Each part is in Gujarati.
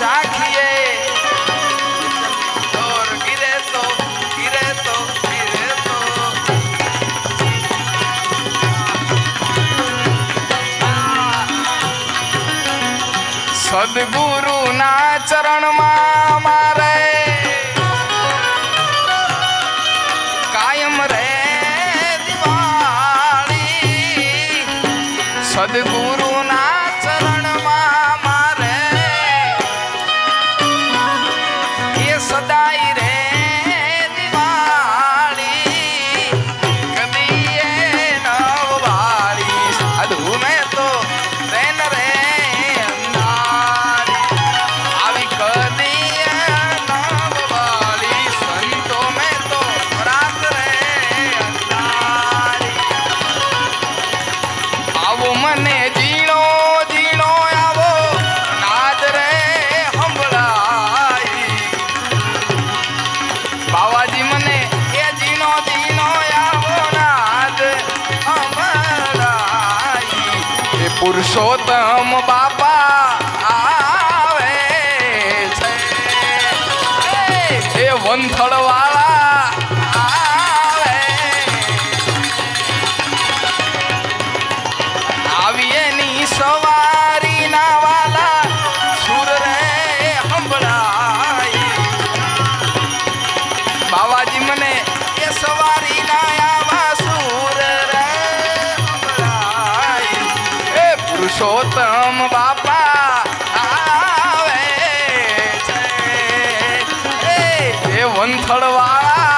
साखी শতাম વંથળવાળા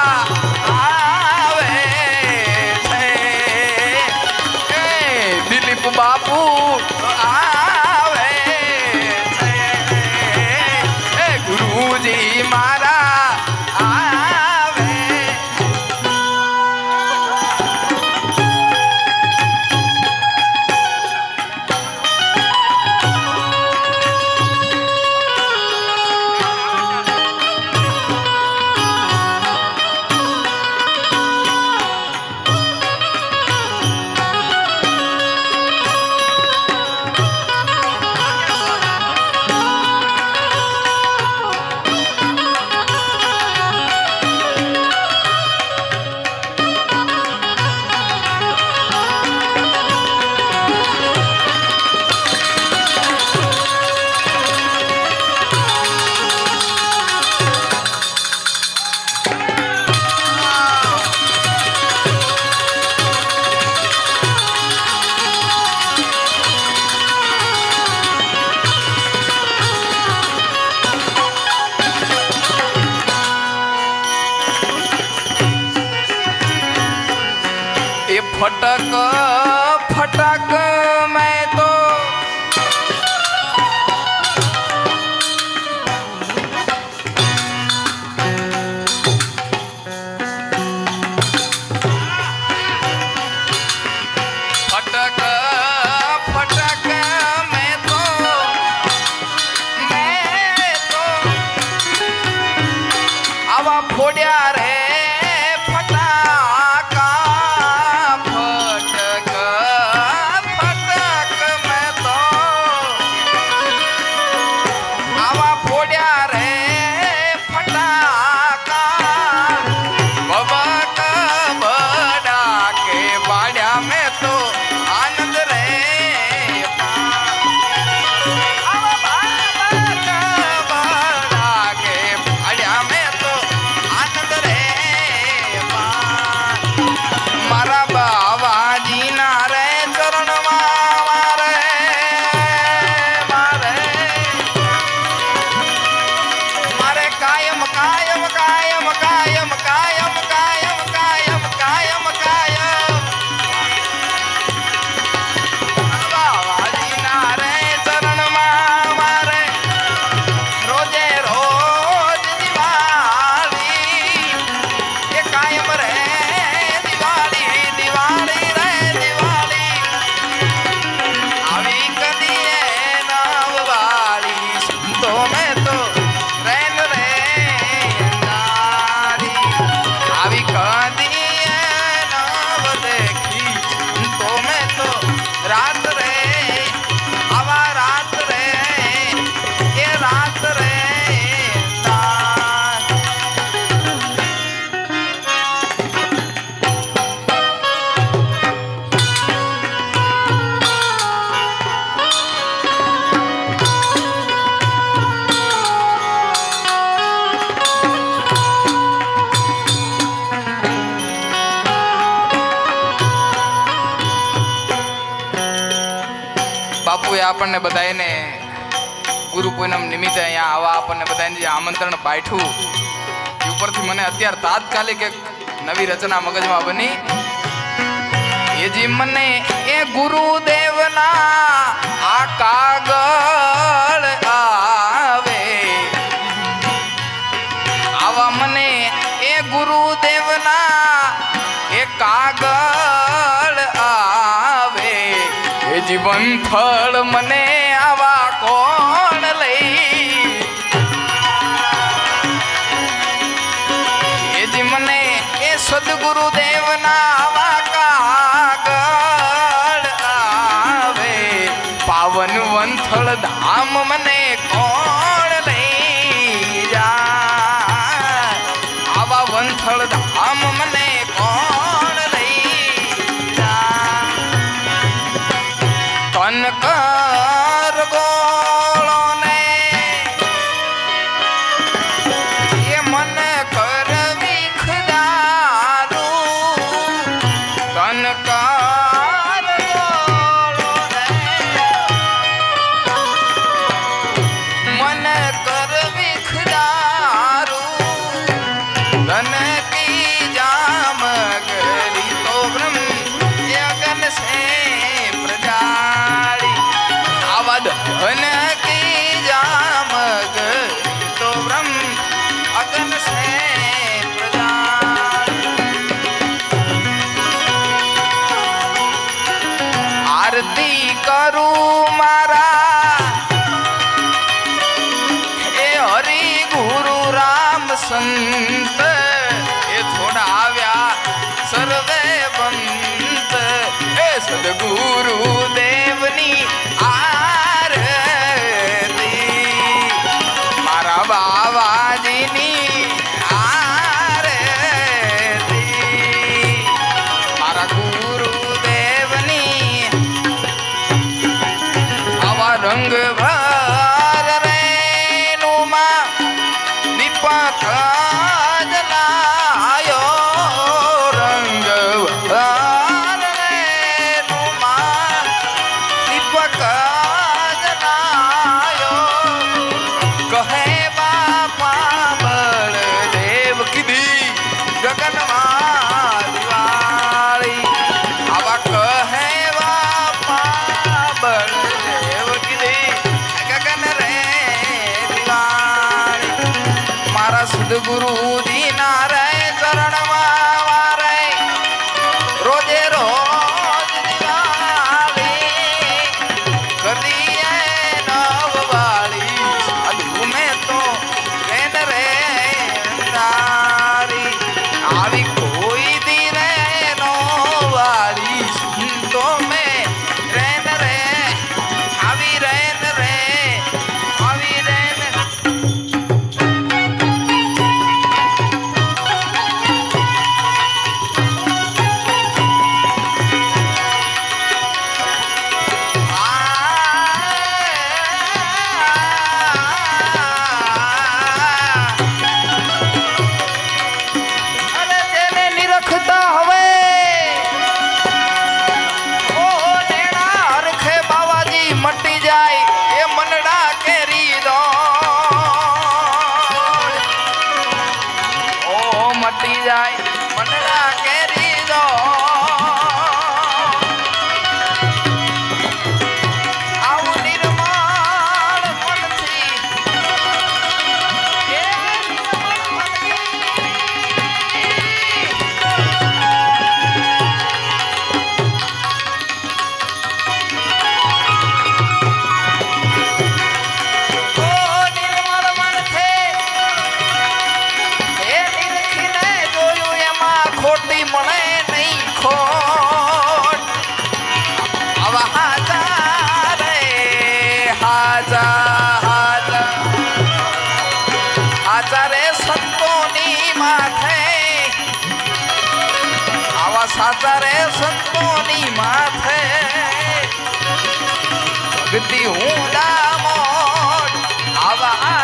આપણને બધાને ગુરુ પૂનમ નિમિત્તે અહીંયા આવા આપણને બધાને જે આમંત્રણ પાઠ્યું ઉપરથી મને અત્યારે તાત્કાલિક એક નવી રચના મગજમાં બની. એ જી મને એ ગુરુદેવના આ કાગળ આ જીવન ફળ મને આવા કોણ લઈ? મને એ સદગુરુ દેવના આવા કાગળ આવે. પાવન વંથળ ધામ મને કોણ લઈ જા આવા વંથળ ધામ મને રંગ ભાર રે નુમા નિપા સદગુરુ જાય. મને રાખે સંતોની માથે. આવા સાચા રે સંતોની માથે. ભક્તિ હું ડામો આવા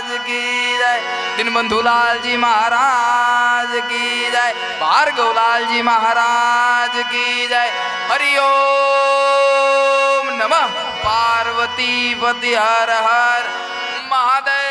મહારાજ કી જય દિનબંધુ લાલજી મહારાજ કી જય ભાર્ગવ લાલજી મહારાજ કી જય હરિઓમ નમઃ પાર્વતી પતિ હર હર મહાદેવ